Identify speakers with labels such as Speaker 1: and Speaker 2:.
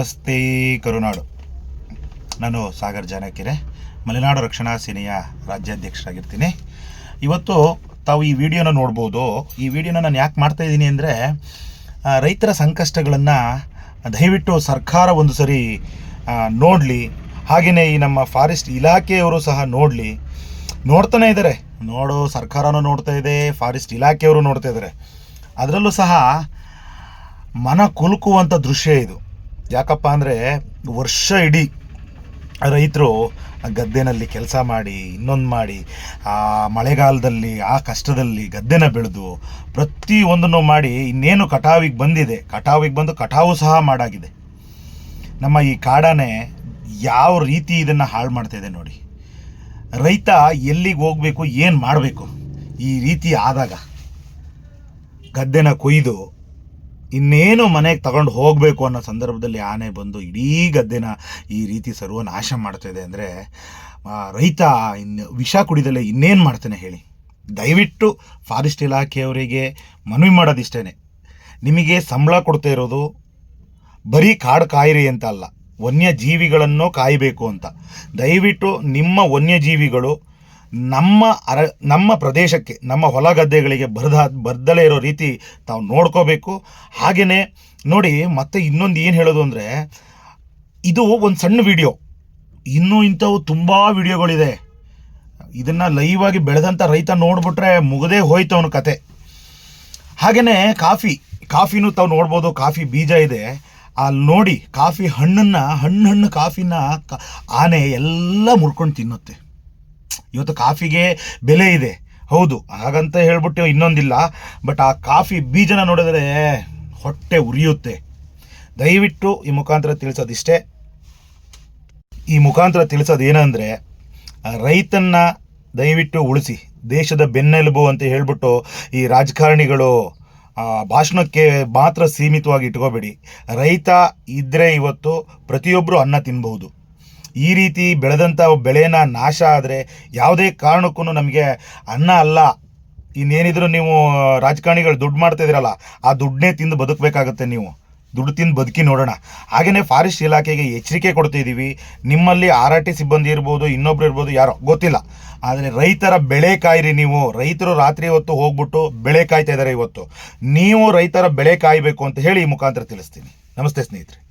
Speaker 1: ನಮಸ್ತೆ ಕರುನಾಡು. ನಾನು ಸಾಗರ್ ಜಾನಕಿರೆ, ಮಲೆನಾಡು ರಕ್ಷಣಾ ಸೇನೆಯ ರಾಜ್ಯಾಧ್ಯಕ್ಷರಾಗಿರ್ತೀನಿ. ಇವತ್ತು ತಾವು ಈ ವಿಡಿಯೋನ ನೋಡ್ಬೋದು. ಈ ವಿಡಿಯೋನ ನಾನು ಯಾಕೆ ಮಾಡ್ತಾ ಇದ್ದೀನಿ ಅಂದರೆ ರೈತರ ಸಂಕಷ್ಟಗಳನ್ನು ದಯವಿಟ್ಟು ಸರ್ಕಾರ ಒಂದು ಸರಿ ನೋಡಲಿ. ಹಾಗೆಯೇ ಈ ನಮ್ಮ ಫಾರೆಸ್ಟ್ ಇಲಾಖೆಯವರು ಸಹ ನೋಡಲಿ. ನೋಡ್ತಾನೆ ಇದ್ದಾರೆ ನೋಡು ಸರ್ಕಾರನೂ ನೋಡ್ತಾ ಇದೆ, ಫಾರೆಸ್ಟ್ ಇಲಾಖೆಯವರು ನೋಡ್ತಾ ಇದ್ದಾರೆ ಅದರಲ್ಲೂ ಸಹ ಮನ ಕುಲುಕುವಂಥ ದೃಶ್ಯ ಇದು. ಯಾಕಪ್ಪ ಅಂದರೆ ವರ್ಷ ಇಡೀ ರೈತರು ಗದ್ದೆನಲ್ಲಿ ಕೆಲಸ ಮಾಡಿ, ಇನ್ನೊಂದು ಮಾಡಿ, ಆ ಮಳೆಗಾಲದಲ್ಲಿ, ಆ ಕಷ್ಟದಲ್ಲಿ ಗದ್ದೆನ ಬೆಳೆದು ಪ್ರತಿಯೊಂದನ್ನು ಮಾಡಿ ಇನ್ನೇನು ಕಟಾವಿಗೆ ಬಂದಿದೆ. ಕಟಾವಿಗೆ ಬಂದು ಕಟಾವು ಸಹ ಮಾಡಾಗಿದೆ. ನಮ್ಮ ಈ ಕಾಡಾನೆ ಯಾವ ರೀತಿ ಇದನ್ನು ಹಾಳು ಮಾಡ್ತಾಯಿದೆ ನೋಡಿ. ರೈತ ಎಲ್ಲಿಗೆ ಹೋಗಬೇಕು, ಏನು ಮಾಡಬೇಕು ಈ ರೀತಿ ಆದಾಗ ಗದ್ದೆನ ಕೊಯ್ದು ಇನ್ನೇನು ಮನೆಗೆ ತಗೊಂಡು ಹೋಗಬೇಕು ಅನ್ನೋ ಸಂದರ್ಭದಲ್ಲಿ ಆನೆ ಬಂದು ಇಡೀ ಗದ್ದೆನ ಈ ರೀತಿ ಸರ್ವನಾಶ ಮಾಡ್ತಾ ಇದೆ ಅಂದರೆ ರೈತ ಇನ್ನು ವಿಷ ಕುಡಿದಲ್ಲೇ ಇನ್ನೇನು ಮಾಡ್ತಾನೆ ಹೇಳಿ? ದಯವಿಟ್ಟು ಫಾರೆಸ್ಟ್ ಇಲಾಖೆಯವರಿಗೆ ಮನವಿ ಮಾಡೋದಿಷ್ಟೇ ನಿಮಗೆ ಸಂಬಳ ಕೊಡ್ತಾ ಇರೋದು ಬರೀ ಕಾಡು ಕಾಯಿರಿ ಅಂತ ಅಲ್ಲ, ವನ್ಯಜೀವಿಗಳನ್ನು ಕಾಯಬೇಕು ಅಂತ. ದಯವಿಟ್ಟು ನಿಮ್ಮ ವನ್ಯಜೀವಿಗಳು ನಮ್ಮ ಅರ, ನಮ್ಮ ಪ್ರದೇಶಕ್ಕೆ, ನಮ್ಮ ಹೊಲ ಗದ್ದೆಗಳಿಗೆ ಬರದ, ಬರ್ದಲೇ ಇರೋ ರೀತಿ ತಾವು ನೋಡ್ಕೋಬೇಕು. ಹಾಗೆಯೇ ನೋಡಿ, ಮತ್ತೆ ಇನ್ನೊಂದು ಏನು ಹೇಳೋದು ಅಂದರೆ, ಇದು ಒಂದು ಸಣ್ಣ ವಿಡಿಯೋ ಇನ್ನೂ ಇಂಥವು ತುಂಬ ವಿಡಿಯೋಗಳಿದೆ ಇದನ್ನು ಲೈವ್ ಆಗಿ ಬೆಳೆದಂಥ ರೈತ ನೋಡಿಬಿಟ್ರೆ ಮುಗದೇ ಹೋಯ್ತು ಅವನ ಕತೆ. ಹಾಗೆಯೇ ಕಾಫಿ, ಕಾಫಿನೂ ತಾವು ನೋಡ್ಬೋದು, ಕಾಫಿ ಬೀಜ ಇದೆ. ಅಲ್ಲಿ ನೋಡಿ, ಕಾಫಿ ಹಣ್ಣನ್ನು, ಹಣ್ಣು ಹಣ್ಣು ಕಾಫಿನ ಆನೆ ಎಲ್ಲ ಮುರ್ಕೊಂಡು ತಿನ್ನುತ್ತೆ. ಇವತ್ತು ಕಾಫಿಗೆ ಬೆಲೆ ಇದೆ. ಹೌದು, ಹಾಗಂತ ಹೇಳ್ಬಿಟ್ಟು ಇನ್ನೊಂದಿಲ್ಲ, ಬಟ್ ಆ ಕಾಫಿ ಬೀಜನ ನೋಡಿದರೆ ಹೊಟ್ಟೆ ಉರಿಯುತ್ತೆ. ದಯವಿಟ್ಟು ಈ ಮುಖಾಂತರ ತಿಳಿಸೋದಿಷ್ಟೇ. ಈ ಮುಖಾಂತರ ತಿಳಿಸೋದು ಏನಂದರೆ ರೈತನ್ನ ದಯವಿಟ್ಟು ಉಳಿಸಿ, ದೇಶದ ಬೆನ್ನೆಲುಬು ಅಂತ ಹೇಳ್ಬಿಟ್ಟು ಈ ರಾಜಕಾರಣಿಗಳು ಭಾಷಣಕ್ಕೆ ಮಾತ್ರ ಸೀಮಿತವಾಗಿ ಇಟ್ಕೋಬೇಡಿ. ರೈತ ಇದ್ದರೆ ಇವತ್ತು ಪ್ರತಿಯೊಬ್ಬರು ಅನ್ನ ತಿನ್ಬಹುದು. ಈ ರೀತಿ ಬೆಳೆದಂಥ ಬೆಳೆನ ನಾಶ ಆದರೆ ಯಾವುದೇ ಕಾರಣಕ್ಕೂ ನಮಗೆ ಅನ್ನ ಅಲ್ಲ. ಇನ್ನೇನಿದ್ರು ನೀವು ರಾಜಕಾರಣಿಗಳು ದುಡ್ಡು ಮಾಡ್ತಾ ಇದ್ದೀರಲ್ಲ, ಆ ದುಡ್ಡನ್ನೇ ತಿಂದು ಬದುಕಬೇಕಾಗತ್ತೆ ನೀವು. ದುಡ್ಡು ತಿಂದು ಬದುಕಿ ನೋಡೋಣ. ಹಾಗೆಯೇ ಫಾರೆಸ್ಟ್ ಇಲಾಖೆಗೆ ಎಚ್ಚರಿಕೆ ಕೊಡ್ತಾ ಇದ್ದೀವಿ. ನಿಮ್ಮಲ್ಲಿ ಆರ್ ಆರ್ ಟಿ ಸಿಬ್ಬಂದಿ ಇರ್ಬೋದು, ಇನ್ನೊಬ್ರು ಇರ್ಬೋದು, ಯಾರೋ, ಗೊತ್ತಿಲ್ಲ. ಆದರೆ ರೈತರ ಬೆಳೆ ಕಾಯಿರಿ ನೀವು. ರೈತರು ರಾತ್ರಿ ಹೊತ್ತು ಹೋಗ್ಬಿಟ್ಟು ಬೆಳೆ ಕಾಯ್ತಾ ಇದ್ದಾರೆ ಇವತ್ತು. ನೀವು ರೈತರ ಬೆಳೆ ಕಾಯಬೇಕು ಅಂತ ಹೇಳಿ ಈ ಮುಖಾಂತರ ತಿಳಿಸ್ತೀನಿ. ನಮಸ್ತೆ ಸ್ನೇಹಿತರೆ.